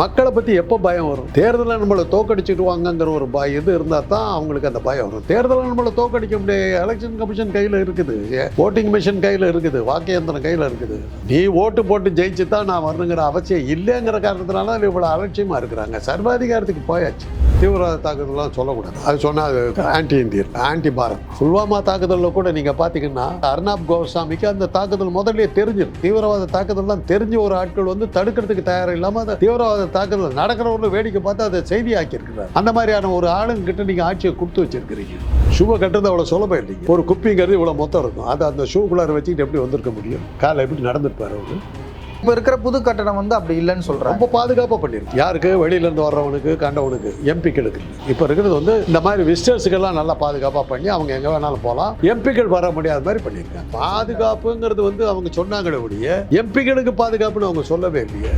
மக்களை பற்றி எப்போ பயம் வரும்? தேர்தலில் நம்மளை தோக்கடிச்சிடுவாங்கங்கிற ஒரு பய இது இருந்தால் தான் அவங்களுக்கு அந்த பயம் வரும். தேர்தலில் நம்மளை தோக்கடிக்க முடியாது எலெக்ஷன் கமிஷன் கையில் இருக்குது. ஓட்டிங் மிஷின் கையில் இருக்குது. வாக்கு இயந்திரம் கையில் இருக்குது. நீ ஓட்டு போட்டு ஜெயிச்சு தான் நான் வரணுங்கிற அவசியம் இல்லைங்கிற காரணத்தினால தான் இவ்வளோ அலட்சியமாக இருக்கிறாங்க. சர்வாதிகாரத்துக்கு போயாச்சு. தீவிரவாத தாக்குதல்லாம் சொல்லக்கூடாது. அது சொன்னால் அது ஆன்டி இந்தியர் ஆன்டி பாரத். புல்வாமா தாக்குதலில் கூட நீங்கள் பார்த்தீங்கன்னா அர்னாப் கோஸ்வாமிக்கு அந்த தாக்குதல் முதல்லயே தெரிஞ்சிடும் தீவிரவாத தாக்குதல்லாம் தெரிஞ்ச ஒரு ஆட்கள் வந்து தடுக்கிறதுக்கு தயார் இல்லாமல் அந்த தீவிரவாத தாக்குதல் நடக்கிறவங்க வேடிக்கை பார்த்து அதை செய்தி ஆக்கியிருக்கிறார் அந்த மாதிரியான ஒரு ஆளுங்க கிட்ட நீங்கள் ஆட்சியை கொடுத்து வச்சிருக்கிறீங்க. ஷூவை கட்டுறது அவ்வளோ சுலபம் இல்லைங்க. ஒரு குப்பிங்கிறது இவ்வளோ மொத்தம் இருக்கும். அதை அந்த ஷூக்குள்ளார வச்சுக்கிட்டு எப்படி வந்திருக்க முடியும்? காலை எப்படி நடந்துருப்பாரு அவரு? இப்போ இருக்கிற புது கட்டணம் வந்து அப்படி இல்லைன்னு சொல்கிறேன் ரொம்ப பாதுகாப்பாக பண்ணியிருக்கு யாருக்கு? வெளியிலேருந்து வர்றவனுக்கு கண்டவனுக்கு எம்பிக்களுக்கு. இப்போ இருக்கிறது வந்து இந்த மாதிரி விசிட்டர்ஸுக்கெல்லாம் நல்லா பாதுகாப்பாக பண்ணி அவங்க எங்கே வேணாலும் போகலாம் எம்பிக்கள் வர முடியாத மாதிரி பண்ணியிருக்காங்க. பாதுகாப்புங்கிறது வந்து அவங்க சொன்னாங்களே ஒழிய எம்பிக்களுக்கு பாதுகாப்புன்னு அவங்க சொல்லவே இல்லையே.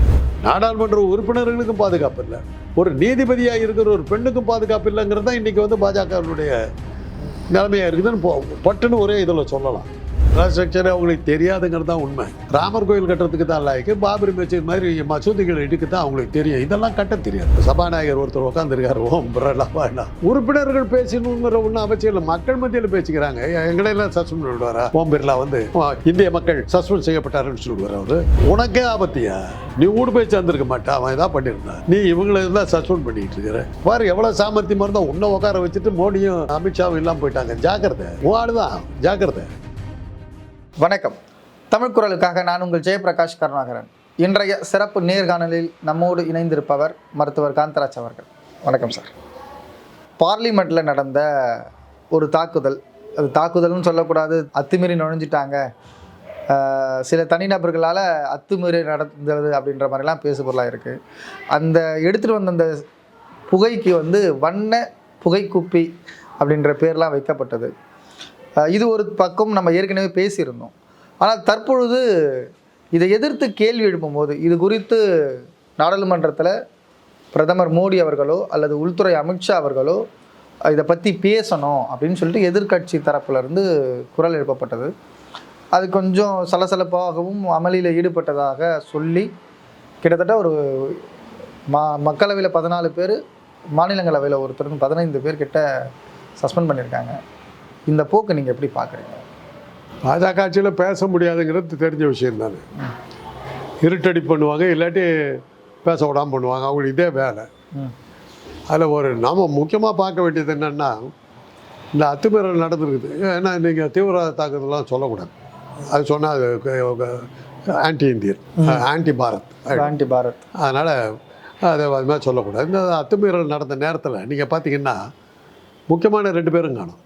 நாடாளுமன்ற உறுப்பினர்களுக்கும் பாதுகாப்பு இல்லை. ஒரு நீதிபதியாக இருக்கிற ஒரு பெண்ணுக்கும் பாதுகாப்பு இல்லைங்கிறது தான் இன்றைக்கி வந்து பாஜகவினுடைய நிலைமையாக இருக்குதுன்னு பட்டுன்னு ஒரே இதில் சொல்லலாம். இன்ஃப்ராஸ்ட்ரக்சர் அவங்களுக்கு தெரியாதுங்கிறது தான் உண்மை. ராமர் கோயில் கட்டுறதுக்கு தான் லாய்க்கு பாபரி மசூத் மாதிரி மசூதிகள் இடிக்க தான் அவங்களுக்கு தெரியும். இதெல்லாம் கட்ட தெரியாது. சபாநாயகர் ஒருத்தர் உட்காந்துருக்காரு ஓம் பிரலாவா உறுப்பினர்கள் பேசணுங்கிற ஒன்றும் அவசியம் இல்லை. மக்கள் மத்தியில் பேசிக்கிறாங்க. எங்களையெல்லாம் சஸ்பெண்ட் விடுவாரா ஓம் பிர்லா வந்து இந்திய மக்கள் சஸ்பெண்ட் செய்யப்பட்டாருன்னு சொல்லுவார் அவரு. உனக்கே ஆபத்தியா? நீ ஊடு பேச்சு வந்திருக்க மாட்டா? அவன் இதான் பண்ணியிருந்தான் நீ இவங்களை தான் சஸ்பெண்ட் பண்ணிட்டு இருக்கிற. பாரு எவ்வளவு சாமர்த்தியமா இருந்தா உன்னை உட்கார வச்சுட்டு மோடியும் அமித்ஷாவும் இல்லாமல் போயிட்டாங்க. ஜாக்கிரதை. உன் ஆளுதான். ஜாக்கிரதை. வணக்கம். தமிழ் குரலுக்காக நான் உங்கள் ஜெயபிரகாஷ் கருணாகரன். இன்றைய சிறப்பு நேர்காணலில் நம்மோடு இணைந்திருப்பவர் மருத்துவர் காந்தராஜ் அவர்கள். வணக்கம் சார். பார்லிமெண்ட்டில் நடந்த ஒரு தாக்குதல் அது தாக்குதல்னு சொல்லக்கூடாது அத்துமீறி நுழைஞ்சிட்டாங்க. சில தனிநபர்களால் அத்துமீறி நடந்தது அப்படின்ற மாதிரிலாம் பேசுபொருளாக இருக்குது அந்த எடுத்துகிட்டு வந்த அந்த புகைக்கு வந்து வண்ண புகைக்குப்பி அப்படின்ற பேர்லாம் வைக்கப்பட்டது. இது ஒரு பக்கம் நம்ம ஏற்கனவே பேசியிருந்தோம். ஆனால் தற்பொழுது இதை எதிர்த்து கேள்வி எழுப்பும்போது இது குறித்து நாடாளுமன்றத்தில் பிரதமர் மோடி அவர்களோ அல்லது உள்துறை அமித்ஷா அவர்களோ இதை பற்றி பேசணும் அப்படின்னு சொல்லிட்டு எதிர்க்கட்சி தரப்புலருந்து குரல் எழுப்பப்பட்டது. அது கொஞ்சம் சலசலப்பாகவும் அமளியில் ஈடுபட்டதாக சொல்லி கிட்டத்தட்ட ஒரு மா மக்களவையில் பதினாலு பேர் மாநிலங்களவையில் ஒருத்தருக்கு பதினைந்து பேர்கிட்ட சஸ்பெண்ட் பண்ணியிருக்காங்க. இந்த போக்கு நீங்கள் எப்படி பார்க்குறீங்க? பாஜக ஆட்சியில் பேச முடியாதுங்கிறது தெரிஞ்ச விஷயம் தானே. இருட்டடி பண்ணுவாங்க இல்லாட்டி பேச விடாமல் பண்ணுவாங்க அவங்களுக்கு இதே வேலை. அதில் ஒரு நாம முக்கியமாக பார்க்க வேண்டியது என்னென்னா இந்த அத்துமீறல் நடந்திருக்குது. ஏன்னா நீங்கள் தீவிரவாத தாக்குதலாம் சொல்லக்கூடாது. அது சொன்னால் அது anti Indian anti Bharat anti Bharat அதனால் அதை அது மாதிரி சொல்லக்கூடாது. இந்த அத்துமீறல் நடந்த நேரத்தில் நீங்கள் பார்த்தீங்கன்னா முக்கியமான ரெண்டு பேரும் காணும்.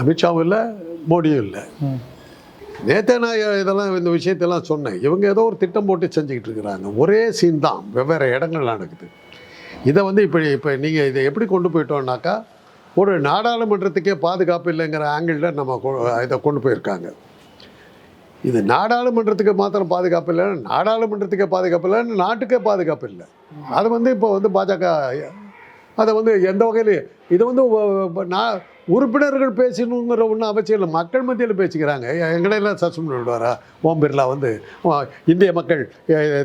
அமித்ஷாவும் இல்லை மோடியும் இல்லை. நேற்றே நான் இதெல்லாம் இந்த விஷயத்தெல்லாம் சொன்னேன். இவங்க ஏதோ ஒரு திட்டம் போட்டு செஞ்சுக்கிட்டு இருக்கிறாங்க. ஒரே சீன் தான். வெவ்வேறு இடங்கள் நடக்குது. இதை வந்து இப்படி இப்போ நீங்கள் இதை எப்படி கொண்டு போயிட்டோம்னாக்கா ஒரு நாடாளுமன்றத்துக்கே பாதுகாப்பு இல்லைங்கிற ஆங்கிளில் நம்ம இதை கொண்டு போயிருக்காங்க. இது நாடாளுமன்றத்துக்கு மாத்திரம் பாதுகாப்பு இல்லை நாடாளுமன்றத்துக்கே பாதுகாப்பு இல்லை நாட்டுக்கே பாதுகாப்பு இல்லை. அது வந்து இப்போ வந்து பாஜக அதை வந்து எந்த வகையில் இது வந்து நான் உறுப்பினர்கள் பேசணுங்கிற ஒன்றும் அவசியம் இல்லை. மக்கள் மத்தியில் பேசிக்கிறாங்க. எங்களையெல்லாம் சஸ்பெண்ட் விடுவாரா? ஓம் பிர்லா வந்து இந்திய மக்கள்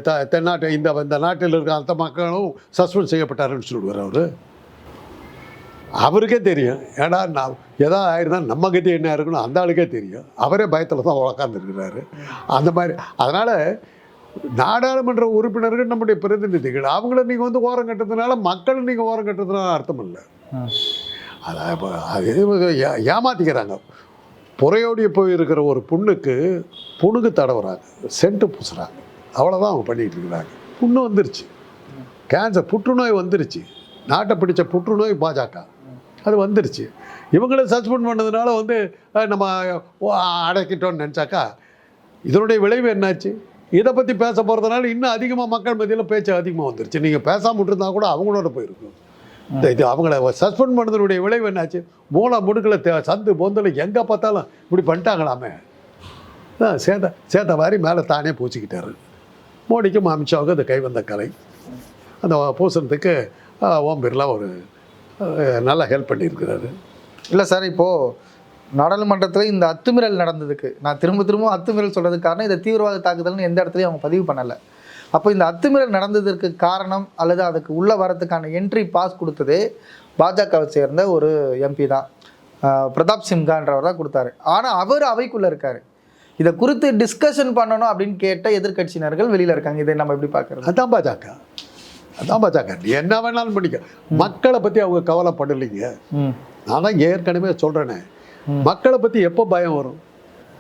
த தென்னாட்டு இந்த இந்த நாட்டில் இருக்க அந்த மக்களும் சஸ்பெண்ட் செய்யப்பட்டாருன்னு சொல்லுவார் அவர். அவருக்கே தெரியும். ஏன்னா நான் எதாவது ஆயிருந்தா நம்ம கதி என்ன இருக்கணும் அந்த ஆளுக்கே தெரியும். அவரே பயத்தில் தான் உட்காந்துருக்கிறாரு அந்த மாதிரி அதனால் நாடாளுமன்ற உறுப்பினர்கள் நம்முடைய பிரதிநிதிகள். அவங்கள நீங்கள் வந்து ஓரம் கட்டுறதுனால மக்கள் நீங்கள் ஓரம் கட்டுறதுனால அர்த்தம் இல்லை. அதான் இப்போ அது ஏமாற்றிக்கிறாங்க புறையோடி போய் இருக்கிற ஒரு புண்ணுக்கு புணுகு தடவுறாங்க. சென்ட்டு பூசுகிறாங்க அவ்வளோதான் அவங்க பண்ணிகிட்டு இருக்கிறாங்க. புண்ணு வந்துருச்சு. கேன்சர் புற்றுநோய் வந்துருச்சு. நாட்டை பிடிச்ச புற்றுநோய் பாஜக. அது வந்துருச்சு. இவங்கள சஸ்பெண்ட் பண்ணதுனால வந்து நம்ம ஓ, அடக்கிட்டோம்னு நினச்சாக்கா இதனுடைய விளைவு என்னாச்சு? இதை பற்றி பேச போகிறதுனால இன்னும் அதிகமாக மக்கள் மத்தியில் பேச்சு அதிகமாக வந்துருச்சு. நீங்கள் பேசாமல் விட்டுருந்தா கூட அவங்களோட போயிருக்கும். இது அவங்கள சஸ்பெண்ட் பண்ணதனுடைய விளைவு என்னாச்சு? மூளை முடுக்கில் தே சந்து பொந்தில் எங்கே பார்த்தாலும் இப்படி பண்ணிட்டாங்களாமே. சேத சேத்த வாரி மேலே தானே பூச்சிக்கிட்டாரு. மோடிக்கும் அமித்ஷாவுக்கும் அது கைவந்த கலை. அந்த பூசணத்துக்கு ஓம் பிர்லா ஒரு நல்லா ஹெல்ப் பண்ணியிருக்கிறாரு. இல்லை சார் இப்போது நாடாளுமன்றத்தில் இந்த அத்துமீறல் நடந்ததுக்கு நான் திரும்ப திரும்ப அத்துமீறல் சொல்கிறதுக்கு காரணம் இதை தீவிரவாத தாக்குதல்னு எந்த இடத்துலையும் அவங்க பதிவு பண்ணலை. அப்போ இந்த அத்துமீறல் நடந்ததற்கு காரணம் அல்லது அதுக்கு உள்ள வரதுக்கான என்ட்ரி பாஸ் கொடுத்ததே பாஜகவை சேர்ந்த ஒரு எம்பி தான். பிரதாப் சிம்ஹான்றவர் தான் கொடுத்தாரு. ஆனால் அவர் அவைக்குள்ளே இருக்காரு. இதை குறித்து டிஸ்கஷன் பண்ணணும் அப்படின்னு கேட்ட எதிர்க்கட்சியினர்கள் வெளியில் இருக்காங்க. இதை நம்ம எப்படி பார்க்குறது? அதான் பாஜக. அதான் பாஜக. என்ன வேணாலும் பண்ணிக்க. மக்களை பற்றி அவங்க கவலைப்படலைங்க. நான் தான் ஏற்கனவே சொல்கிறேனே மக்களை பற்றி எப்போ பயம் வரும்?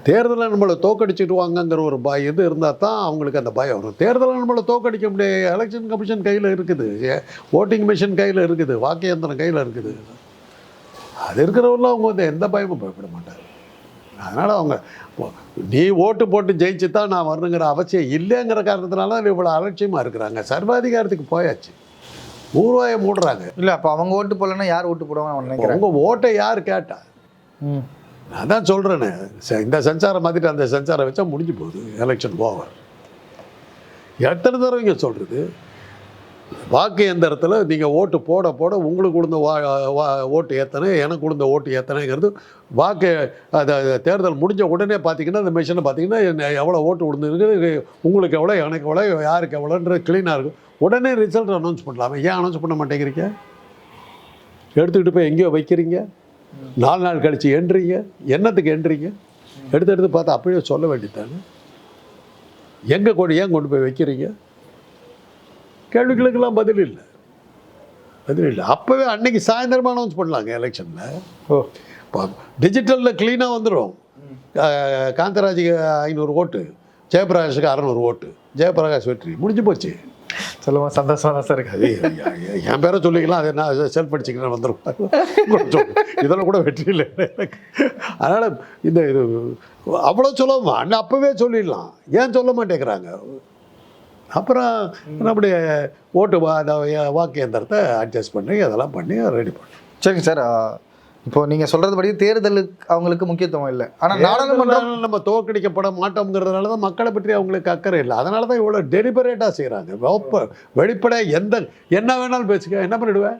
தேர்தலில் நம்மளை தோக்கடிச்சிடுவாங்கங்கிற ஒரு பயம் இது இருந்தால் தான் அவங்களுக்கு அந்த பயம் வரும். தேர்தலில் நம்மளை தோக்கடிக்க முடியாது. எலெக்ஷன் கமிஷன் கையில் இருக்குது. ஓட்டிங் மிஷின் கையில் இருக்குது. வாக்கு இயந்திரம் கையில் இருக்குது. அது இருக்கிறவரில் அவங்க வந்து எந்த பயமும் பயப்பட மாட்டாங்க. அதனால் அவங்க நீ ஓட்டு போட்டு ஜெயிச்சு தான் நான் வரணுங்கிற அவசியம் இல்லைங்கிற காரணத்தினால தான் இவ்வளோ அலட்சியமாக இருக்கிறாங்க. சர்வாதிகாரத்துக்கு போயாச்சு. ஊர்வாயை மூடுறாங்க. இல்லை அப்போ அவங்க ஓட்டு போடலன்னா யார் ஓட்டு போடுவாங்க உங்கள் ஓட்டை யார் கேட்டா? ம். நான் தான் சொல்கிறேனே இந்த சென்சாரை மாற்றிட்டு அந்த சென்சாரை வச்சா முடிஞ்சு போகுது. எலெக்ஷன் ஓவர் எத்தனை தடவை இங்கே சொல்கிறது வாக்கு எந்திரத்தில் நீங்கள் ஓட்டு போட போட உங்களுக்கு கொடுத்த வா வா- ஓட்டு ஏத்தனை எனக்கு கொடுத்த ஓட்டு ஏத்தனைங்கிறது வாக்கு அது தேர்தல் முடிஞ்ச உடனே பார்த்தீங்கன்னா அந்த மிஷினை பார்த்தீங்கன்னா எவ்வளோ ஓட்டு விழுந்துருக்கு உங்களுக்கு எவ்வளோ எனக்கு எவ்வளோ யாருக்கு எவ்வளோன்ற க்ளீனாக இருக்கும். உடனே ரிசல்ட் அனௌன்ஸ் பண்ணலாமே. ஏன் அனௌன்ஸ் பண்ண மாட்டேங்கிறீங்க? எடுத்துக்கிட்டு போய் எங்கேயோ வைக்கிறீங்க? நாலு நாள் கழிச்சு எண்றீங்க என்னத்துக்கு எண்றீங்க எடுத்து எடுத்து பார்த்தா அப்படியே சொல்ல வேண்டியதானே எங்கே கொண்டு ஏன் கொண்டு போய் வைக்கிறீங்க? கேள்விகளுக்கெல்லாம் பதில் இல்லை. பதில் இல்லை. அப்போவே அன்னைக்கு சாயந்தரமாக அனௌன்ஸ் பண்ணலாங்க எலெக்ஷனில் ஓ. இப்போ டிஜிட்டலில் க்ளீனாக வந்துடும் காந்தராஜுக்கு ஐநூறு ஓட்டு ஜெயபிரகாஷுக்கு அறநூறு ஓட்டு ஜெயபிரகாஷ் வெற்றி. முடிஞ்சு போச்சு. சொல்லுவோம் சந்தோஷமா தான் சார் இருக்கு அது எ- என் பேரை சொல்லிக்கலாம். அது நான் செல்ஃப் படிச்சுக்கிறேன் வந்துடும் இதெல்லாம் கூட வெற்றி இல்லை அதனால் இந்த இது அவ்வளோ சொல்லமா அண்ணன் அப்போவே சொல்லிடலாம். ஏன் சொல்ல மாட்டேங்கிறாங்க? அப்புறம் நம்முடைய ஓட்டு வா- அந்த வாக்கு இயந்திரத்தை அட்ஜஸ்ட் பண்ணி அதெல்லாம் பண்ணி ரெடி பண்ணி. சரிங்க சார். இப்போ நீங்க சொல்றது படி தேர்தலுக்கு அவங்களுக்கு முக்கியத்துவம் இல்லை. ஆனா நாடாளுமன்றம் நம்ம தோற்கடிக்கப்பட மாட்டோங்கிறதுனால தான் மக்களை பற்றி அவங்களுக்கு அக்கறை இல்லை. அதனால தான் இவ்வளோ டெலிபரேட்டாக செய்கிறாங்க வெளிப்படையாக எந்த என்ன வேணாலும் பேசுங்க என்ன பண்ணிடுவேன்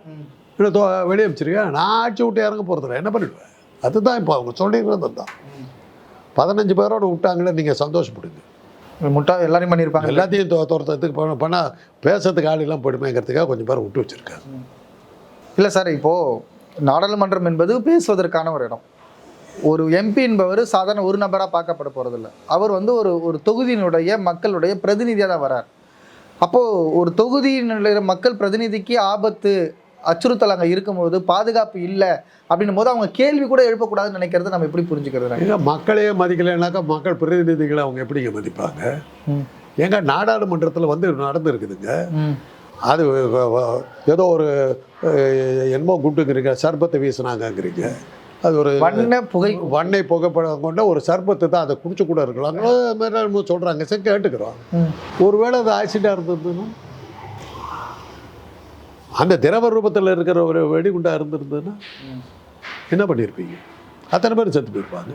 இல்லை வெளியே அமைச்சிருக்கேன் நான் ஆட்சி விட்டு இறங்க போகிறதில்ல என்ன பண்ணிடுவேன் அதுதான் இப்போ அவங்க சொல்லிடுறது தான் பதினஞ்சு பேரோட விட்டாங்களே நீங்கள் சந்தோஷப்படுங்க. முட்டா எல்லாரையும் பண்ணியிருப்பாங்க. எல்லாத்தையும் துரத்துறதுக்கு பண்ண பண்ணால் பேசுறதுக்கு ஆள் எல்லாம் போயிடுமேங்கிறதுக்காக கொஞ்சம் பேர் விட்டு வச்சுருக்காங்க. இல்லை சார் இப்போ நாடாளுமன்றம் என்பது பேசுவதற்கான ஒரு இடம். ஒரு எம்பி என்பவர் சாதாரண ஒரு நபராக பார்க்கப்பட போகிறதில்ல அவர் வந்து ஒரு ஒரு தொகுதியினுடைய மக்களுடைய பிரதிநிதியாக தான் வரார். அப்போது ஒரு தொகுதியினுடைய மக்கள் பிரதிநிதிக்கு ஆபத்து அச்சுறுத்தல் அங்கே இருக்கும்போது பாதுகாப்பு இல்லை அப்படின்னும் போது அவங்க கேள்வி கூட எழுப்பக்கூடாதுன்னு நினைக்கிறத நம்ம எப்படி புரிஞ்சுக்கிறது? ஏங்க மக்களையே மதிக்கலைன்னாக்கா மக்கள் பிரதிநிதிகளை அவங்க எப்படிங்க மதிப்பாங்க? ஏங்க நாடாளுமன்றத்தில் வந்து நடந்துருக்குதுங்க. அது ஏதோ ஒரு என்னமோ குண்டுங்கிறீங்க சர்பத்தை வீசுனாங்கங்கிறீங்க. அது ஒரு வண்ண புகை. வண்ணை புகைப்படம் கொண்ட ஒரு சர்பத்து தான் அதை குடிச்சு கூட இருக்கலாம். மாதிரி சொல்கிறாங்க சரி கேட்டுக்கிறோம். ஒருவேளை அது ஆக்சிடாக இருந்ததுன்னா அந்த திரவ ரூபத்தில் இருக்கிற ஒரு வெடிகுண்டா இருந்திருந்ததுன்னா? என்ன பண்ணியிருப்பீங்க அத்தனை பேர் செத்து போயிருப்பாங்க.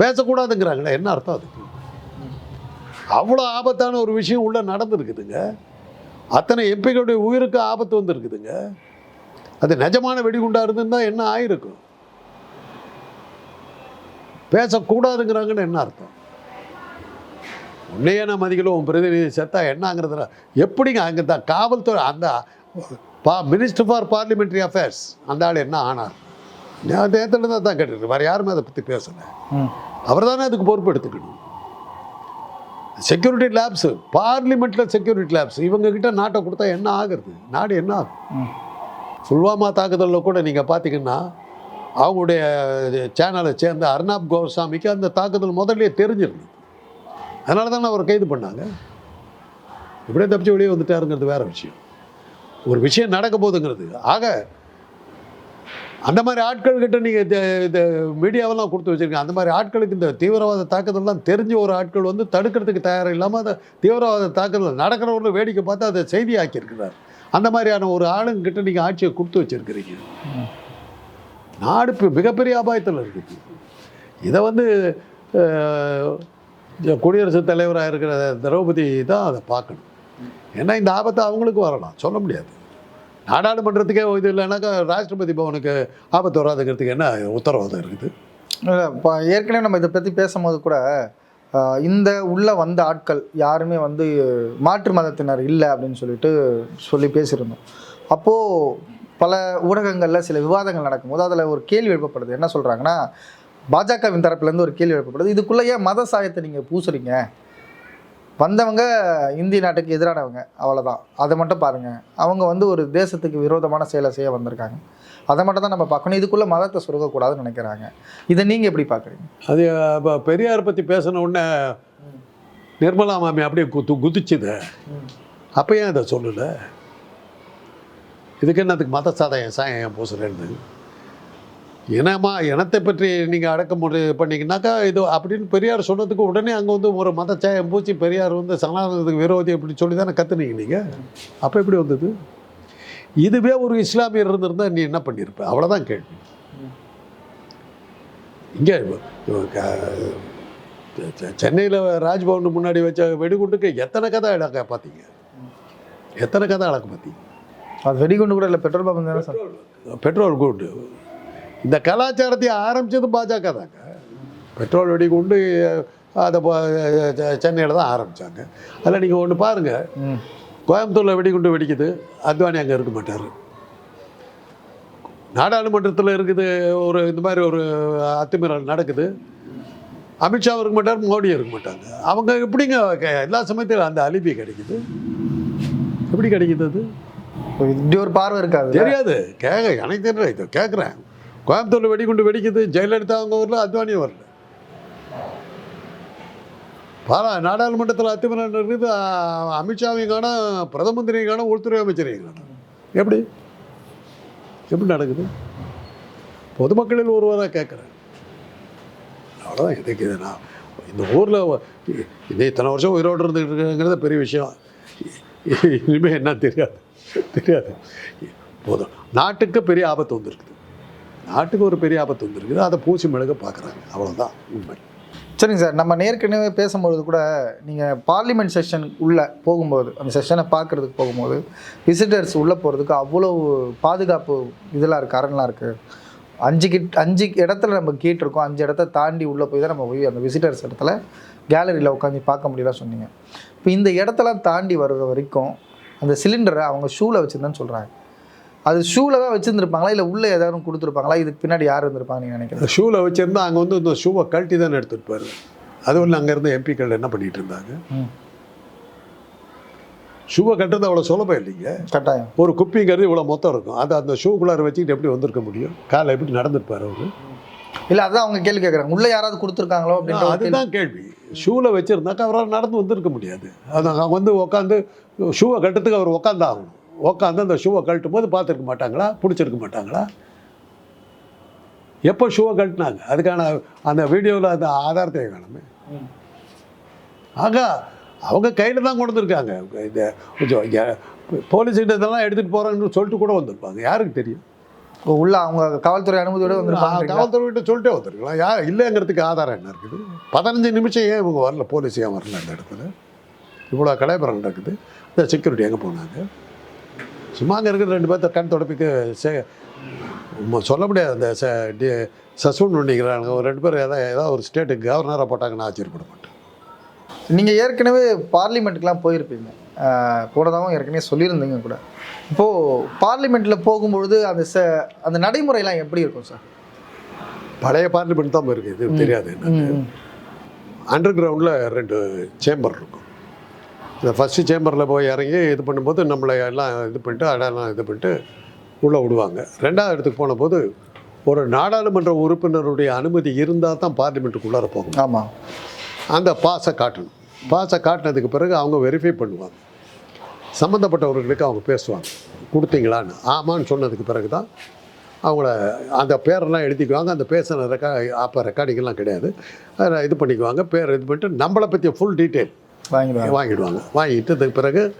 பேசக்கூடாதுங்கிறாங்களே என்ன அர்த்தம் அதுக்கு? அவ்வளோ ஆபத்தான ஒரு விஷயம் உள்ள நடந்துருக்குதுங்க. அத்தனை எம்பிகளுடைய உயிருக்கு ஆபத்து வந்திருக்குதுங்க. அது நிஜமான வெடிகுண்டா இருந்திருந்தா என்ன ஆயிருக்கும்? பேசக்கூடாதுங்கிறாங்கன்னு என்ன அர்த்தம்? உன்னையே நான் மதிக்கல உன் பிரதிநிதி செத்தா என்னங்கிறதுல எப்படிங்க அங்கே தான் காவல்துறை அந்த பா மினிஸ்டர் ஃபார் பார்லிமெண்ட்ரி அஃபேர்ஸ் அந்த ஆள் என்ன ஆனார்? நான் நேரத்தில் தான் தான் கேட்டுருக்கேன். வேறு யாருமே அதை பற்றி பேசலை. அவர் தானே அதுக்கு பொறுப்பு எடுத்துக்கணும். செக்யூரிட்டி லேப்ஸு பார்லிமெண்ட்டில் செக்யூரிட்டி லேப்ஸ் இவங்க கிட்ட நாட்டை கொடுத்தா என்ன ஆகுறது? நாடு என்ன ஆகும்? புல்வாமா தாக்குதலில் கூட நீங்கள் பார்த்தீங்கன்னா அவங்களுடைய சேனலை சேர்ந்த அர்னாப் கோஸ்வாமிக்கு அந்த தாக்குதல் முதல்லயே தெரிஞ்சிருந்தது. அதனால தானே அவர் கைது பண்ணாங்க. இப்படியே தப்பிச்சு வெளியே வந்துட்டாருங்கிறது வேற விஷயம். ஒரு விஷயம் நடக்க போகுதுங்கிறது. ஆக அந்த மாதிரி ஆட்கள் கிட்ட நீங்கள் இந்த மீடியாவெல்லாம் கொடுத்து வச்சுருக்கீங்க. அந்த மாதிரி ஆட்களுக்கு இந்த தீவிரவாத தாக்குதல்லாம் தெரிஞ்ச ஒரு ஆட்கள் வந்து தடுக்கிறதுக்கு தயார் இல்லாமல் அந்த தீவிரவாத தாக்குதல் நடக்கிறவர்கள் வேடிக்கை பார்த்து அதை செய்தி ஆக்கியிருக்கிறார் அந்த மாதிரியான ஒரு ஆளுங்கிட்ட நீங்கள் ஆட்சியை கொடுத்து வச்சிருக்கிறீங்க. நாடு இப்போ மிகப்பெரிய அபாயத்தில் இருக்குது. இதை வந்து குடியரசுத் தலைவராக இருக்கிற திரௌபதி தான் அதை பார்க்கணும். ஏன்னா இந்த ஆபத்தை அவங்களுக்கு வரலாம். சொல்ல முடியாது. நாடாளுமன்றத்துக்கே இது இல்லைனாக்கா ராஷ்டிரபதி பவனுக்கு ஆபத்து வராதுங்கிறதுக்கு என்ன உத்தரவாதம் இருக்குது? இல்லை இப்போ ஏற்கனவே நம்ம இதை பற்றி பேசும்போது கூட இந்த உள்ளே வந்த ஆட்கள் யாருமே வந்து மாற்று மதத்தினர் இல்லை அப்படின்னு சொல்லிட்டு சொல்லி பேசியிருந்தோம். அப்போது பல ஊடகங்களில் சில விவாதங்கள் நடக்கும்போது அதில் ஒரு கேள்வி எழுப்பப்படுது. என்ன சொல்கிறாங்கன்னா பாஜகவின் தரப்புலேருந்து ஒரு கேள்வி எழுப்பப்படுது. இதுக்குள்ளேயே மத சாயத்தை நீங்கள் பூசுறீங்க. வந்தவங்க இந்திய நாட்டுக்கு எதிரானவங்க அவ்வளோதான் அதை மட்டும் பாருங்கள் அவங்க வந்து ஒரு தேசத்துக்கு விரோதமான செயலை செய்ய வந்திருக்காங்க. அதை மட்டும் தான் நம்ம பார்க்கணும். இதுக்குள்ளே மதத்தை சுருக்கக்கூடாதுன்னு நினைக்கிறாங்க. இதை நீங்கள் எப்படி பார்க்குறீங்க? அது இப்போ பெரியார் பற்றி பேசின உடனே நிர்மலா மாமி அப்படியே குத்து குதிச்சுது. அப்போ ஏன் இதை சொல்லலை? இதுக்கு என்னத்துக்கு மத சாதயம் சாயம் ஏன் பூசுறேன்னு இனமா இனத்தை பற்றி நீங்கள் அடக்குமுறை பண்ணீங்கன்னாக்கா இது அப்படின்னு பெரியார் சொன்னதுக்கு உடனே அங்கே வந்து ஒரு மத சாயம் பூச்சி பெரியார் வந்து சனாதனத்துக்கு விரோதி அப்படி சொல்லி தானே கத்துனீங்க நீங்கள் அப்போ எப்படி வந்தது? இதுவே ஒரு இஸ்லாமியர் இருந்திருந்தா நீ என்ன பண்ணியிருப்ப அவ்வளோதான் கேள்வி. இங்கே சென்னையில் ராஜ்பவன் முன்னாடி வச்ச வெடிகுண்டுக்கு எத்தனை கதை இழக்க பார்த்தீங்க? எத்தனை கதை இழக்க பார்த்தீங்க? அது வெடிகுண்டு கூட இல்லை பெட்ரோல் பம்ப் தானே சார்? பெட்ரோல் குண்டு. இந்த கலாச்சாரத்தை ஆரம்பித்தது பாஜக தாங்க. பெட்ரோல் வெடிகுண்டு அதை சென்னையில் தான் ஆரம்பித்தாங்க அதில் நீங்கள் ஒன்று பாருங்கள் கோயம்புத்தூரில் வெடிகுண்டு வெடிக்குது அத்வானி அங்கே இருக்க மாட்டார். நாடாளுமன்றத்தில் இருக்குது ஒரு இந்த மாதிரி ஒரு அத்துமீறல் நடக்குது. அமித்ஷா இருக்க மாட்டார் மோடி இருக்க மாட்டாங்க. அவங்க எப்படிங்க எல்லா சமயத்திலும் அந்த அலிபி கிடைக்குது? எப்படி கிடைக்குது அது? இப்படி ஒரு பார்வை இருக்காது தெரியாது. கேட்க எனக்கு தெரியல இது கேட்குறேன் கோயம்புத்தூரில் வெடிகுண்டு வெடிக்குது ஜெயலலிதா அவங்க ஊரில் அத்வானி வரல பாரா நாடாளுமன்றத்தில் அத்துமீறல் இருக்குது அமித்ஷாவையும் காணும் பிரதம மந்திரியும் காணும் உள்துறை அமைச்சரையும் காணும். எப்படி? எப்படி நடக்குது? பொதுமக்களில் ஒருவராக கேட்குறேன் அவ்வளோதான் எதுக்குது நான்? இந்த ஊரில் இது இத்தனை வருஷம் உயிரோடு இருந்துருக்குங்கிறத பெரிய விஷயம். இனிமேல் என்ன தெரியாது? தெரியாது. போதும். நாட்டுக்கு பெரிய ஆபத்து வந்திருக்குது. நாட்டுக்கு ஒரு பெரிய ஆபத்து வந்திருக்குது. அதை பூச்சி மெழுக பார்க்குறாங்க. அவ்வளோதான் உண்மை. சரிங்க சார். நம்ம நேர்க்கனவே பேசும்பொழுது கூட நீங்கள் பார்லிமெண்ட் செஷன் உள்ளே போகும்போது அந்த செஷனை பார்க்குறதுக்கு போகும்போது விசிட்டர்ஸ் உள்ளே போகிறதுக்கு அவ்வளோ பாதுகாப்பு இதெல்லாம் இருக்குது அரண்லாம் இருக்குது அஞ்சு கிட் அஞ்சு இடத்துல நம்ம கேட் இருக்கோம். அஞ்சு இடத்த தாண்டி உள்ளே போய் தான் நம்ம போய் அந்த விசிட்டர்ஸ் இடத்துல கேலரியில் உட்காந்து பார்க்க முடியலாம் சொன்னீங்க. இப்போ இந்த இடத்தெல்லாம் தாண்டி வர்ற வரைக்கும் அந்த சிலிண்டரை அவங்க ஷூவில் வச்சுருந்தேன்னு சொல்கிறாங்க அது ஷூவில் தான் வச்சுருந்துருப்பாங்களா? இல்லை உள்ளே ஏதாவது கொடுத்துருப்பாங்களா? இதுக்கு பின்னாடி யார் இருந்திருப்பாங்க நீங்கள் நினைக்கிறீங்க? ஷூவில் வச்சுருந்தா அங்கே வந்து இந்த ஷூவை கழட்டி தானே போயிரு அதுவும் இல்லை அங்கேருந்து எம்பிக்கள் என்ன பண்ணிகிட்டு இருந்தாங்க? ஷூவை கட்டுறது அவ்வளோ சுலபம் இல்லைங்க. கட்டாயம். ஒரு குப்பிங்கிறது இவ்வளோ மொத்தம் இருக்கும். அதை அந்த ஷூக்குள்ளார வச்சுக்கிட்டு எப்படி வந்திருக்க முடியும்? காலை எப்படி நடந்துருப்பார் அவரு? இல்லை அதான் அவங்க கேள்வி கேட்குறாங்க உள்ளே யாராவது கொடுத்துருக்காங்களோ கேள்வி. அதுதான் கேள்வி. ஷூவில் வச்சுருந்தாக்கா அவரால் நடந்து வந்திருக்க முடியாது. அது அங்க வந்து உட்காந்து ஷூவை கட்டுறதுக்கு அவர் உட்காந்து உட்காந்து அந்த ஷூவை கழட்டும் போது பார்த்துருக்க மாட்டாங்களா? பிடிச்சிருக்க மாட்டாங்களா? எப்போ ஷூவை கழட்டினாங்க? அதுக்கான அந்த வீடியோவில் அந்த ஆதாரத்தை காணுமே. ஆக அவங்க கையில் தான் கொண்டு வந்திருக்காங்க. இந்த போலீஸ் இதெல்லாம் எடுத்துகிட்டு போகிறாங்கன்னு சொல்லிட்டு கூட வந்திருப்பாங்க. யாருக்கு தெரியும்? உள்ள அவங்க காவல்துறை அனுமதியோட வந்துருப்பாங்க காவல்துறை கிட்ட சொல்லிட்டே வந்துருக்கலாம். யார் இல்லைங்கிறதுக்கு ஆதாரம் என்ன இருக்குது? பதினஞ்சு நிமிஷம் ஏன் இவங்க வரல? போலீஸ் ஏன் வரல அந்த இடத்துல? இவ்வளோ கலைபுரம் நடக்குது. இந்த செக்யூரிட்டி எங்கே போனாங்க? சும்மா அங்கே இருக்கிற ரெண்டு பேர்த்த கண் தொடப்பிக்கு சே சொல்ல முடியாது. அந்த சஸ்பெண்ட் பண்ணிக்கிறாங்க ஒரு ரெண்டு பேர் ஏதாவது ஏதாவது ஒரு ஸ்டேட்டுக்கு கவர்னராக போட்டாங்கன்னு ஆச்சரியப்பட மாட்டேன் நீங்கள் ஏற்கனவே பார்லிமெண்ட்டுக்கெலாம் போயிருப்பீங்க. ஆஹ் போனதாகவும் ஏற்கனவே சொல்லியிருந்தீங்க கூட. இப்போது பார்லிமெண்ட்டில் போகும்பொழுது அந்த ச அந்த நடைமுறையெல்லாம் எப்படி இருக்கும் சார் பழைய பார்லிமெண்ட் தான் இருக்குது இது தெரியாது அண்டர் கிரவுண்டில் ரெண்டு சேம்பர் இருக்கும். இந்த ஃபஸ்ட்டு சேம்பரில் போய் இறங்கி இது பண்ணும்போது நம்மளை எல்லாம் இது பண்ணிட்டு அடையாளம் இது பண்ணிட்டு உள்ளே விடுவாங்க. ரெண்டாவது இடத்துக்கு போன போது ஒரு நாடாளுமன்ற உறுப்பினருடைய அனுமதி இருந்தால் தான் பார்லிமெண்ட்டுக்குள்ளார போகணும். ஆமாம் அந்த பாஸை காட்டணும். பாஸை காட்டினதுக்கு பிறகு அவங்க வெரிஃபை பண்ணுவாங்க. சம்மந்தப்பட்டவர்களுக்கு அவங்க பேசுவாங்க. கொடுத்தீங்களான்னு. ஆமான்னு சொன்னதுக்கு பிறகு தான் அவங்கள அந்த பேரெல்லாம் எழுதிக்குவாங்க. அந்த பேசின ரெக்கா அப்போ ரெக்கார்டிங்கெல்லாம் கிடையாது. அதை இது பண்ணிக்குவாங்க. பேர் இது பண்ணிட்டு நம்மளை பற்றிய ஃபுல் டீட்டெயில் வாங்கிடுவாங்க. வாங்கிடுவாங்க. வாங்கிட்டதுக்கு பிறகு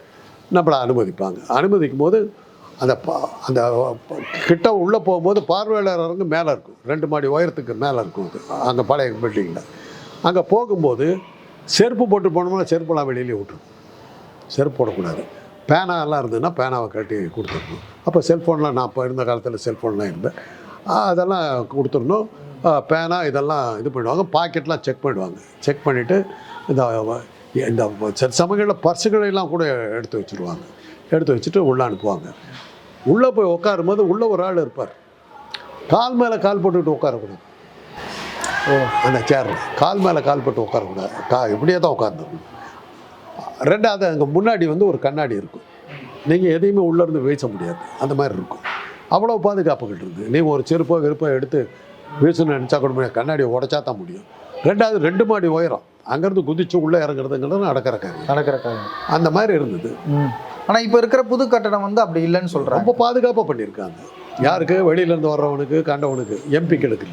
நம்மளை அனுமதிப்பாங்க. அனுமதிக்கும் போது அந்த பா- அந்த கிட்ட உள்ளே போகும்போது பார்வையாளர் அரங்கு மேலே இருக்கும். ரெண்டு மாடி உயரத்துக்கு மேலே இருக்கும் அது அங்கே பழைய பில்டிங்கில் அங்கே போகும்போது செருப்பு போட்டு போனோம்னா செருப்பெல்லாம் வெளியிலே விட்டுரும். செருப்பு போடக்கூடாது. பேனா எல்லாம் இருந்ததுன்னா பேனாவை கட்டி கொடுத்துருக்கணும் அப்போ செல்ஃபோன்லாம் நான் இப்போ இருந்த காலத்தில் செல்ஃபோன்லாம் இருந்தேன் அதெல்லாம் கொடுத்துடணும். பேனா இதெல்லாம் இது பண்ணிடுவாங்க. பாக்கெட்லாம் செக் பண்ணிடுவாங்க. செக் பண்ணிவிட்டு இந்த இந்த சில சமயங்களில் பர்சுகளை எல்லாம் கூட எடுத்து வச்சுருவாங்க. எடுத்து வச்சுட்டு உள்ளே அனுப்புவாங்க. உள்ளே போய் உட்காரும் போது உள்ளே ஒரு ஆள் இருப்பார். கால் மேலே கால் போட்டுக்கிட்டு உட்காரக்கூடாது ஓ அந்த சேரில் கால் மேலே கால் போட்டு உட்காரக்கூடாது கா இப்படியே தான் உட்காந்துருக்கணும் ரெண்டாவது அங்கே முன்னாடி வந்து ஒரு கண்ணாடி இருக்கும். நீங்கள் எதையுமே உள்ளேருந்து வீச முடியாது. அந்த மாதிரி இருக்கும். அவ்வளோ பாதுகாப்புகள் இருக்குது நீ ஒரு செருப்போ வெறுப்போ எடுத்து வீசணும்னு நினச்சா கூட முடியாது. கண்ணாடியை உடச்சா தான் முடியும். ரெண்டாவது ரெண்டு மாடி உயரம். அங்கேருந்து குதிச்சு உள்ளே இறங்குறதுங்கிறது நடக்கிற காரியம் நடக்கிற காரியம் அந்த மாதிரி இருந்தது. ம். ஆனா இப்போ இருக்கிற புது கட்டடம் வந்து அப்படி இல்லைன்னு சொல்றாங்க. ரொம்ப பாதுகாப்பாக பண்ணியிருக்காங்க. யாருக்கு? வெளியிலேருந்து வர்றவனுக்கு கண்டவனுக்கு எம்பிக்களுக்கு.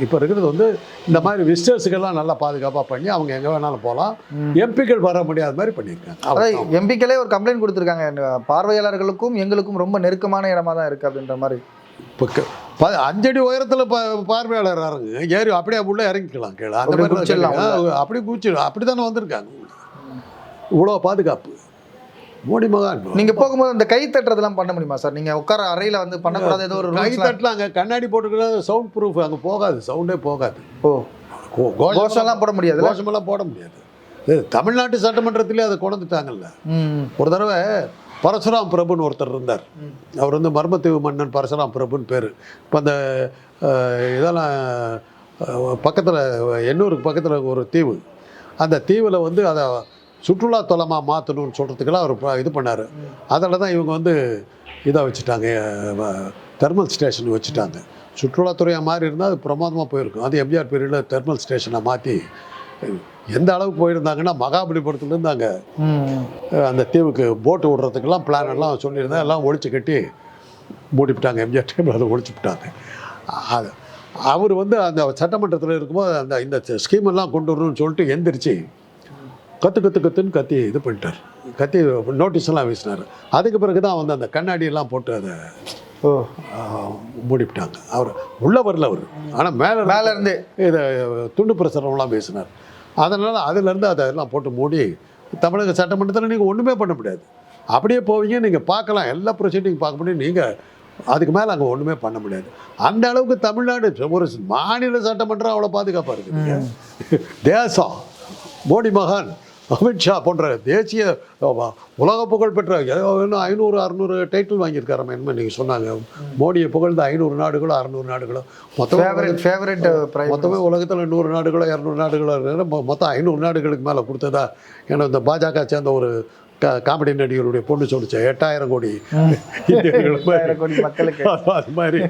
இப்போ இருக்கிறது வந்து இந்த மாதிரி விசிட்டர்ஸுக்கெல்லாம் நல்லா பாதுகாப்பாக பண்ணி அவங்க எங்கே வேணாலும் போகலாம். எம்பிக்கள் வர முடியாத மாதிரி பண்ணியிருக்காங்க. அதாவது. எம்பிக்களே ஒரு கம்ப்ளைண்ட் கொடுத்துருக்காங்க. பார்வையாளர்களுக்கும் எங்களுக்கும் ரொம்ப நெருக்கமான இடமா தான் இருக்கு அப்படின்ற மாதிரி இப்போ அஞ்சடி உயரத்தில் ப பார்வையாளர் இறங்கு. ஏறி அப்படியே உள்ளே இறங்கிக்கலாம் கீழே அந்த அப்படியே மாதிரி தான் குதிச்சிடலாம் கேட்டீங்க. ஆ, அப்படியே குச்சி அப்படி தானே வந்திருக்காங்க. இவ்வளோ பாதுகாப்பு. மோடி மகான். நீங்க போகும்போது அந்த கை தட்டுறதெல்லாம் பண்ண முடியுமா சார்? நீங்க உட்கார அறையில வந்து பண்ணக்கூடாது ஏதோ ஒரு கை தட்டலாங்க கண்ணாடி போட்டுக்கிறது சவுண்ட் ப்ரூஃப் அங்கே போகாது சவுண்டே போகாது. ஓ. கோஷம்லாம் போட முடியாது கோஷமெல்லாம் போட முடியாது. தமிழ்நாட்டு சட்டமன்றத்திலே அதை கொண்டுட்டாங்கல்ல ஒரு தடவை பரசுராம் பிரபுன்னு ஒருத்தர் இருந்தார். அவர் வந்து மர்மத்தீவு மன்னன் பரசுராம் பிரபுன்னு பேர். இப்போ அந்த இதெல்லாம் பக்கத்தில் எண்ணூருக்கு பக்கத்தில் ஒரு தீவு. அந்த தீவில் வந்து அதை சுற்றுலா தலமாக மாற்றணும்னு சொல்கிறதுக்கெல்லாம் அவர் இது பண்ணார். அதில் தான் இவங்க வந்து இதாக வச்சுட்டாங்க தெர்மல் ஸ்டேஷன் வச்சுட்டாங்க. சுற்றுலாத்துறையாக மாறி இருந்தால் அது பிரமாதமாக போயிருக்கும். அது எம்ஜிஆர் பீரியடில் தெர்மல் ஸ்டேஷனை மாற்றி எந்த அளவுக்கு போயிருந்தாங்கன்னா மகாபலிபுரத்துலேருந்து அங்கே அந்த தீவுக்கு போட்டு விடுறதுக்கெல்லாம் பிளான் எல்லாம் சொல்லியிருந்தேன். எல்லாம் ஒழிச்சு கட்டி மூடிவிட்டாங்க. எம்ஜிஆர் டைமில் அதை ஒழிச்சு விட்டாங்க. அது அவர் வந்து அந்த சட்டமன்றத்தில் இருக்கும்போது அந்த இந்த ஸ்கீம் எல்லாம் கொண்டு வரணும்னு சொல்லிட்டு எந்திரிச்சு கத்து கத்து கத்துன்னு கத்தி இது பண்ணிட்டார். கத்தி நோட்டீஸ் எல்லாம் வீசினார். அதுக்கு பிறகு தான் வந்து அந்த கண்ணாடி எல்லாம் போட்டு அதை மூடிவிட்டாங்க. அவர் உள்ள வரல அவர். ஆனால் மேலே மேல இருந்து. இதை துண்டு பிரசுரம்லாம் பேசினார் அதனால் அதுலேருந்து அதெல்லாம் போட்டு மூடி தமிழக சட்டமன்றத்தில் நீங்கள் ஒன்றுமே பண்ண முடியாது. அப்படியே போவீங்க நீங்கள் பார்க்கலாம். எல்லா ப்ரொசீடிங் பார்க்க முடியும். நீங்கள் அதுக்கு மேலே அங்கே ஒன்றுமே பண்ண முடியாது. அந்த அளவுக்கு தமிழ்நாடு ஒரு மாநில சட்டமன்றம் அவ்வளோ பாதுகாப்பாக இருக்குதுங்க தேசம் மோடி மகான். அமித்ஷா போன்ற தேசிய உலக புகழ் பெற்ற ஏதோ இன்னும் ஐநூறு அறநூறு டைட்டில் வாங்கியிருக்காராம் என்ன நீங்கள் சொன்னாங்க. மோடியை புகழ்ந்த ஐநூறு நாடுகளோ அறநூறு நாடுகளோ. மொத்தம் ஃபேவரட் மொத்தமே உலகத்தில் நூறு நாடுகளோ இரநூறு நாடுகளோ மொத்தம் ஐநூறு நாடுகளுக்கு மேலே கொடுத்ததா ஏன்னா இந்த பாஜக சேர்ந்த ஒரு காமெடி நடிகருடைய பொண்ணு சொல்லிச்சு எட்டாயிரம் கோடி. மக்களுக்கு. அது- மாதிரி.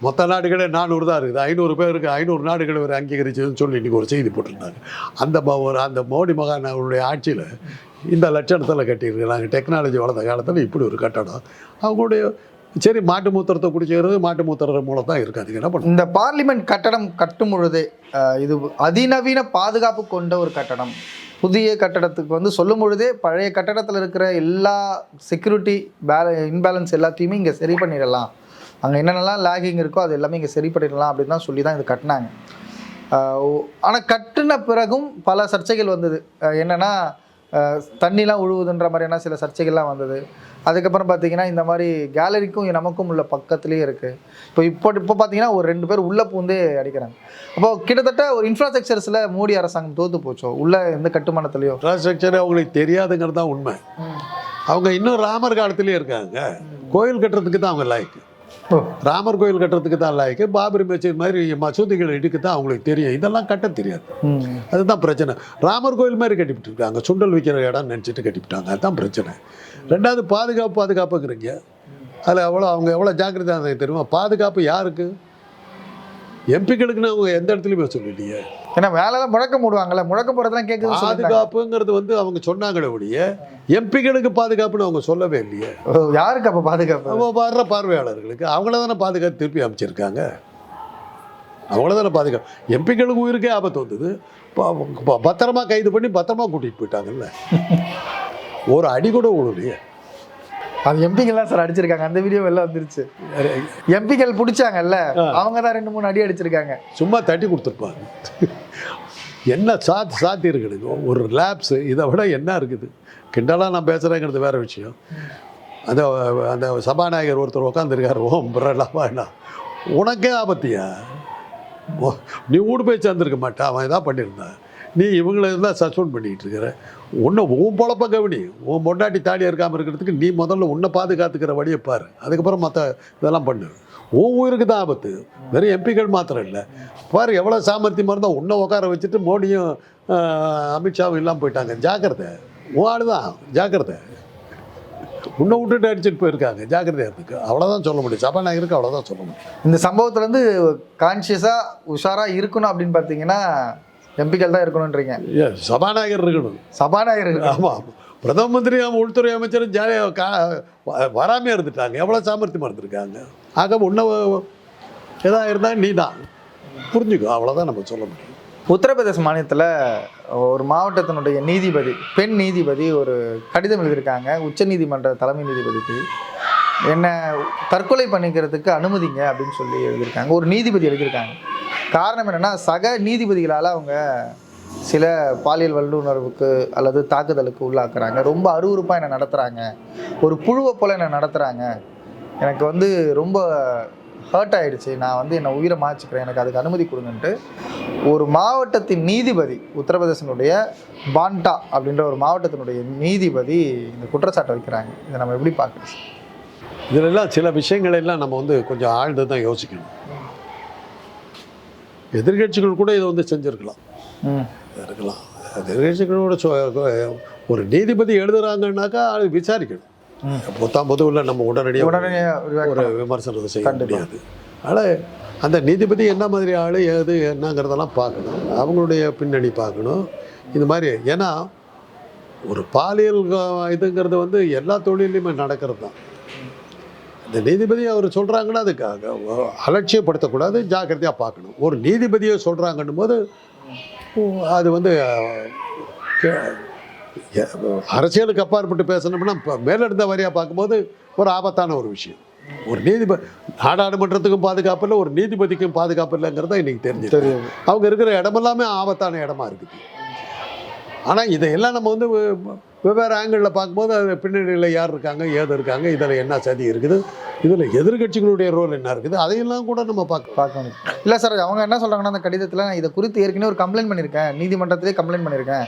மொத்த நாடுகளே நானூறு தான் இருக்குது. ஐநூறு பேருக்கு ஐநூறு நாடுகள் ஒரு அங்கீகரிச்சதுன்னு சொல்லி இன்றைக்கி ஒரு செய்தி போட்டிருந்தாங்க. அந்த ஒரு அந்த மோடி மகான் அவருடைய ஆட்சியில் இந்த லட்சணத்தில் கட்டியிருக்கிறாங்க டெக்னாலஜி வளர்ந்த காலத்தில் இப்படி ஒரு கட்டடம். அவங்களுடைய சரி மாட்டு மூத்திரத்தை குடிச்சிக்கிறது மாட்டு மூத்திரம் மூலம் தான் இருக்காதுங்க என்ன பண்ண இந்த பார்லிமெண்ட் கட்டடம் கட்டும் பொழுதே இது அதிநவீன பாதுகாப்பு கொண்ட ஒரு கட்டடம். புதிய கட்டடத்துக்கு வந்து சொல்லும் பொழுதே பழைய கட்டடத்தில் இருக்கிற எல்லா செக்யூரிட்டி பேல இன்பேலன்ஸ் எல்லாத்தையுமே இங்கே சரி பண்ணிடலாம். அங்கே என்னென்னலாம் லேகிங் இருக்கோ அது எல்லாமே இங்கே சரி பண்ணிடலாம் அப்படின்னு தான் சொல்லி தான் இது கட்டினாங்க. ஆனால் கட்டின பிறகும் பல சர்ச்சைகள் வந்தது. என்னென்னா தண்ணிலாம் உழுவுதுன்ற மாதிரியான சில சர்ச்சைகள்லாம் வந்தது. அதுக்கப்புறம் பார்த்தீங்கன்னா இந்த மாதிரி கேலரிக்கும் நமக்கும் உள்ள பக்கத்துலேயே இருக்குது இப்போ இப்போ இப்போ பார்த்தீங்கன்னா ஒரு ரெண்டு பேர் உள்ளே பூந்தே அடிக்கிறாங்க. அப்போ கிட்டத்தட்ட ஒரு இன்ஃப்ராஸ்ட்ரக்சர்ஸில் மோடி அரசாங்கம் தோத்து போச்சோ? உள்ள எந்த கட்டுமானத்துலையோ? இன்ஃப்ராஸ்ட்ரக்சர் அவங்களுக்கு தெரியாதுங்கிறது தான் உண்மை. அவங்க இன்னும் ராமர் காலத்திலே இருக்காங்க. கோயில் கட்டுறதுக்கு தான் அவங்க லாய்க்கு. ராமர் கோயில் கட்டுறதுக்கு தான் லாய்க்கு பாபரி மசூதி மாதிரி மசூதிகள் இடிக்க தான் அவங்களுக்கு தெரியும். இதெல்லாம் கட்ட தெரியாது. அதுதான் பிரச்சனை. ராமர் கோயில் மாதிரி கட்டிவிட்டு இருக்காங்க சுண்டல் விற்கிற இடம் நினச்சிட்டு கட்டிவிட்டாங்க. அதுதான் பிரச்சனை. ரெண்டாவது பாதுகாப்பு பாதுகாப்புங்கிறீங்க. அதில் எவ்வளோ அவங்க எவ்வளோ ஜாக்கிரதையாக தெரியுமா? பாதுகாப்பு யாருக்கு? எம்பிக்களுக்குன்னு அவங்க எந்த இடத்துலையுமே சொல்லலையே ஏன்னா வேலைலாம் முழக்கம் போடுவாங்கல்ல முழக்கம் போடுறதுலாம் சொல்லிட்டாங்க பாதுகாப்புங்கிறது வந்து அவங்க சொன்னாங்களே ஒழிய எம்பிக்களுக்கு பாதுகாப்புன்னு அவங்க சொல்லவே இல்லையே. யாருக்கு அப்போ பாதுகாப்பு? அவங்க வர்ற பார்வையாளர்களுக்கு அவங்கள தானே பாதுகாத்து திருப்பி அமைச்சிருக்காங்க? அவங்கள தானே பாதுகாப்பு எம்பிக்களுக்கு உயிருக்கே ஆபத்து வந்தது. பத்திரமா கைது பண்ணி பத்திரமா கூட்டிகிட்டு போயிட்டாங்கல்ல. ஒரு அடி கூட விழலையே. அது எம்பிங்கெல்லாம் சார் அடிச்சிருக்காங்க. அந்த வீடியோ எல்லாம் வந்துருச்சு. எம்பிக்கள் பிடிச்சாங்கல்ல அவங்க தான் ரெண்டு மூணு அடி அடிச்சிருக்காங்க. சும்மா தட்டி கொடுத்துருப்பாங்க. என்ன சாத்தி சாத்தி இருக்குது? ஒரு லேப்ஸு இதை விட என்ன இருக்குது? கிண்டலாக நான் பேசுகிறேங்கிறது வேற விஷயம். அந்த அந்த சபாநாயகர் ஒருத்தர் உட்காந்துருக்காரு ஓம் பிரலாவாண்ணா உனக்கே ஆபத்தியா? நீ ஊடு போய் சேர்ந்துருக்க மாட்டா அவன் இதான் பண்ணியிருந்தான் நீ இவங்களை தான் சஸ்பெண்ட் பண்ணிக்கிட்டு இருக்கிற. உன்னை உன் பொழப்ப கவனி. உன் பொண்டாட்டி தாலியாக இருக்காமல் இருக்கிறதுக்கு நீ முதல்ல உன்னை பாதுகாத்துக்கிற வழியை பாரு. அதுக்கப்புறம் மற்ற இதெல்லாம் பண்ணு. உன் உயிருக்கு தான் ஆபத்து. வெறும் எம்பிக்கள் மாத்திரம் இல்லை. பாரு எவ்வளோ சாமர்த்தியமாக இருந்தால் உன்னை உட்கார வச்சுட்டு மோடியும் அமித்ஷாவும் இல்லாமல் போயிட்டாங்க. ஜாக்கிரதை. உன் ஆளு தான். ஜாக்கிரதை. உன்னை விட்டுட்டு அடிச்சுட்டு போயிருக்காங்க. ஜாக்கிரதையாக இருக்கு அவ்வளோதான் சொல்ல முடியும். சபாநாயகருக்கு அவ்வளோதான் சொல்ல முடியும். இந்த சம்பவத்துலேருந்து கான்ஷியஸாக உஷாராக இருக்கணும் அப்படின்னு பார்த்தீங்கன்னா எம்பிக்கள் தான் இருக்கணுன்றீங்க சபாநாயகர் இருக்கணும். சபாநாயகர் ஆமாம் பிரதம மந்திரி உள்துறை அமைச்சரும் ஜாலியாக கா வராமே இருந்துட்டாங்க. எவ்வளோ சாமர்த்தியமாக இருந்திருக்காங்க? ஆக உன்ன எதாக இருந்தால் நீ தான் புரிஞ்சுக்கோ. அவ்வளோதான் நம்ம சொல்ல முடியும். உத்தரப்பிரதேச மாநிலத்தில் ஒரு மாவட்டத்தினுடைய நீதிபதி பெண் நீதிபதி ஒரு கடிதம் எழுதியிருக்காங்க. உச்சநீதிமன்ற தலைமை நீதிபதிக்கு. என்ன தற்கொலை பண்ணிக்கிறதுக்கு அனுமதிங்க அப்படின்னு சொல்லி எழுதியிருக்காங்க. ஒரு நீதிபதி எழுதியிருக்காங்க. காரணம் என்னென்னா சக நீதிபதிகளால் அவங்க சில பாலியல் வல்லுணர்வுக்கு அல்லது தாக்குதலுக்கு உள்ளாக்குறாங்க. ரொம்ப அருவருப்பாக என்னை நடத்துகிறாங்க ஒரு புழுவை போல் என்னை நடத்துகிறாங்க எனக்கு வந்து ரொம்ப ஹர்ட் ஆயிடுச்சு. நான் வந்து என்னை உயிரை மாச்சிக்கிறேன் எனக்கு அதுக்கு அனுமதி கொடுங்கன்ட்டு ஒரு மாவட்டத்தின் நீதிபதி உத்தரப்பிரதேசனுடைய பாண்டா அப்படின்ற ஒரு மாவட்டத்தினுடைய நீதிபதி இந்த குற்றச்சாட்டை வைக்கிறாங்க. இதை நம்ம எப்படி பார்க்குறோம் இதிலெல்லாம் சில விஷயங்களெல்லாம் நம்ம வந்து கொஞ்சம் ஆழ்ந்து தான் யோசிக்கணும். எதிர்கட்சிகள் கூட இதை வந்து செஞ்சுருக்கலாம். இருக்கலாம். எதிர்கட்சிகளோட ஒரு நீதிபதி எழுதுறாங்கன்னாக்கா அது விசாரிக்கணும். பொத்தாம் பொதுவில் நம்ம உடனடியாக உடனடியாக ஒரு விமர்சனத்தை செய்ய. முடியாது. அதனால் அந்த நீதிபதி என்ன மாதிரி ஆள் ஏது என்னங்கிறதெல்லாம் பார்க்கணும். அவங்களுடைய பின்னணி பார்க்கணும். இந்த மாதிரி ஏன்னா ஒரு பாலியல் இதுங்கிறது வந்து எல்லா தொழிலையுமே நடக்கிறது தான் இந்த நீதிபதி அவர் சொல்கிறாங்கன்னா அதுக்காக அலட்சியப்படுத்தக்கூடாது ஜாக்கிரதையாக பார்க்கணும். ஒரு நீதிபதியை சொல்கிறாங்கன்னும் போது அது வந்து அரசியலுக்கு அப்பாற்பட்டு பேசணும்னா இப்போ மேலிருந்த வரியாக பார்க்கும்போது ஒரு ஆபத்தான ஒரு விஷயம். ஒரு நீதிபதி நாடாளுமன்றத்துக்கும் பாதுகாப்பு இல்லை ஒரு நீதிபதிக்கும் பாதுகாப்பு இல்லைங்கிறத இன்னைக்கு தெரிஞ்சு தெரியுது. அவங்க இருக்கிற இடமெல்லாமே ஆபத்தான இடமா இருக்குது. ஆனால் இதையெல்லாம் நம்ம வந்து வெவ்வேறு ஆங்கிளில் பார்க்கும்போது அது பின்னணியில் யார் இருக்காங்க ஏது இருக்காங்க இதில் என்ன சதி இருக்குது இதில் எதிர்கட்சிகளுடைய ரோல் என்ன இருக்குது அதையெல்லாம் கூட நம்ம பார்க்க பார்க்கணும். இல்லை சார் அவங்க என்ன சொல்கிறாங்கன்னா அந்த கடிதத்தில் நான் இதை குறித்து ஏற்கனவே ஒரு கம்ப்ளைண்ட் பண்ணியிருக்கேன். நீதிமன்றத்திலே கம்ப்ளைண்ட் பண்ணியிருக்கேன்.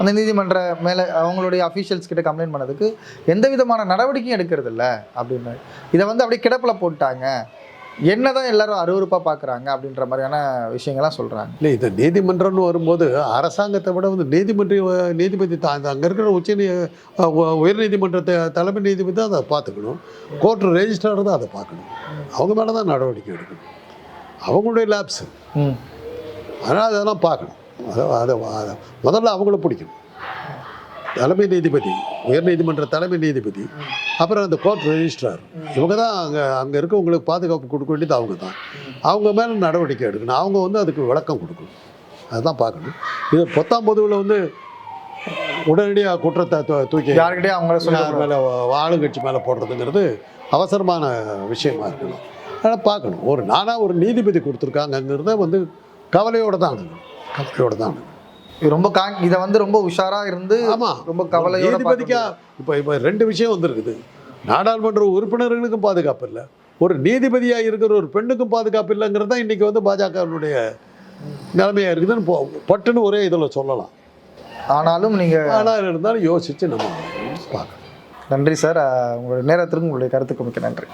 அந்த நீதிமன்ற மேலே அவங்களுடைய அஃபீஷியல்ஸ் கிட்ட கம்ப்ளைண்ட் பண்ணதுக்கு எந்த விதமான நடவடிக்கையும் எடுக்கிறது இல்லை அப்படின்னு. இதை வந்து அப்படியே கிடப்பில் போட்டாங்க என்னதான் எல்லாரும் அருவருப்பாக பார்க்குறாங்க அப்படின்ற மாதிரியான விஷயங்கள்லாம் சொல்கிறாங்க இல்லை இது நீதிமன்றம்னு வரும்போது அரசாங்கத்தை விட வந்து நீதிமன்ற நீதிபதி தான் அங்கே இருக்கிற உச்ச நீ உயர் நீதிமன்றத்தை தலைமை நீதிபதி தான் அதை பார்த்துக்கணும். கோர்ட் ரெஜிஸ்ட்ரார் தான் அதை பார்க்கணும். அவங்க மேலே தான் நடவடிக்கை எடுக்கணும். அவங்களுடைய லேப்ஸு அதனால் அதெல்லாம் பார்க்கணும். அதை அதை அதை முதல்ல அவங்கள பிடிக்கணும். தலைமை நீதிபதி உயர் நீதிமன்ற தலைமை நீதிபதி அப்புறம் அந்த கோர்ட் ரெஜிஸ்ட்ரார் இவங்க தான் அங்கே அங்கே இருக்கவங்களுக்கு பாதுகாப்பு கொடுக்க வேண்டியது அவங்க தான். அவங்க மேலே நடவடிக்கை எடுக்கணும். அவங்க வந்து அதுக்கு விளக்கம் கொடுக்கணும். அதுதான் பார்க்கணும். இது பொத்தாம் பொதுவில் வந்து உடனடியாக குற்றத்தை தூக்கி யார்கிட்டயும் அவங்கள சொல்ல யார் மேலே ஆளுங்கட்சி மேலே போடுறதுங்கிறது அவசரமான விஷயமா இருக்கணும். அதனால் பார்க்கணும். ஒரு நானாக ஒரு நீதிபதி கொடுத்துருக்காங்கங்கிறத வந்து கவலையோடு தான். அணுகணும் கவலையோடு தான். அணுகணும் ரொம்ப இதை வந்து ரொம்ப உஷாரா இருந்து ஆமாம் ரொம்ப கவலையோட நீதிபதிக்கா? இப்போ இப்போ ரெண்டு விஷயம் வந்திருக்குது. நாடாளுமன்ற உறுப்பினர்களுக்கும் பாதுகாப்பு இல்லை. ஒரு நீதிபதியாக இருக்கிற ஒரு பெண்ணுக்கும் பாதுகாப்பு இல்லைங்கிறது தான் இன்றைக்கி வந்து பாஜகவினுடைய நிலைமையாக இருக்குதுன்னு போ பட்டுன்னு ஒரே இதில் சொல்லலாம். ஆனாலும் நீங்க ஆனால் இருந்தாலும் யோசித்து நம்ம பார்க்கணும். நன்றி சார். உங்களுடைய நேரத்திற்கு உங்களுடைய கருத்துக்கு மிக்க நன்றி.